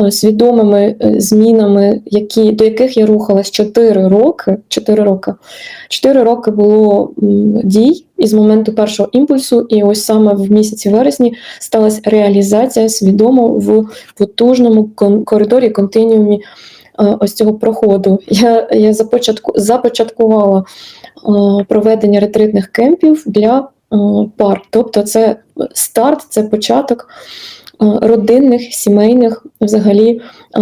е, свідомими е, змінами, які, до яких я рухалась 4 роки. 4 роки. 4 роки було дій із моменту першого імпульсу, і ось саме в місяці вересні сталася реалізація свідомо в потужному коридорі, континіумі е, ось цього проходу. Я, я започатку, започаткувала проведення ретритних кемпів для пар. Тобто, це старт, це початок родинних, сімейних взагалі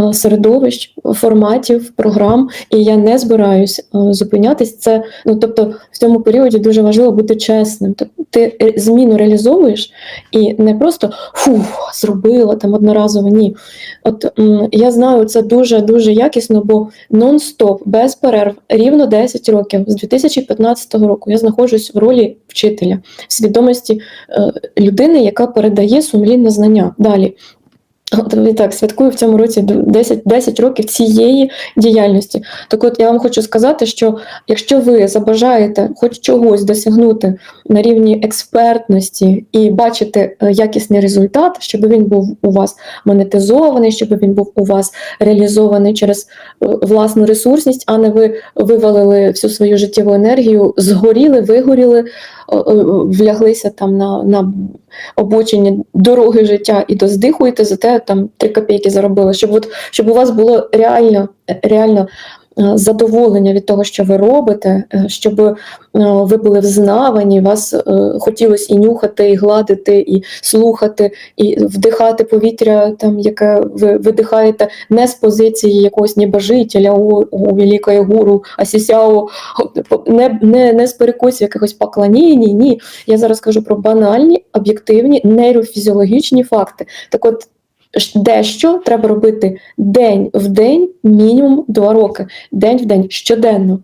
е, середовищ, форматів, програм. І я не збираюсь е, зупинятись. Це ну тобто в цьому періоді дуже важливо бути чесним. Тобто ти зміну реалізовуєш і не просто фух, зробила там одноразово. Ні. От я знаю це дуже дуже якісно, бо нон-стоп, без перерв, рівно 10 років з 2015 року я знаходжусь в ролі вчителя в свідомості е, людини, яка передає сумлінне знання далі. І так, святкую в цьому році 10, 10 років цієї діяльності. Так от я вам хочу сказати, що якщо ви забажаєте хоч чогось досягнути на рівні експертності і бачите е, якісний результат, щоб він був у вас монетизований, щоб він був у вас реалізований через е, власну ресурсність, а не ви вивалили всю свою життєву енергію, згоріли, вигоріли, вляглися там на, на обочині дороги життя і доздихуєте, зате там три копійки заробили, щоб от щоб у вас було реально, реально е, задоволення від того, що ви робите, е, щоб е, ви були взнавані, вас е, хотілося і нюхати, і гладити, і слухати, і вдихати повітря, там яке ви видихаєте не з позиції якогось небожителя, о, о великої гуру, а сісяо, не, не, не з перекосів якихось поклонінь, ні. Я зараз кажу про банальні, об'єктивні нейрофізіологічні факти. Так от дещо треба робити день в день, мінімум два роки, день в день, щоденно.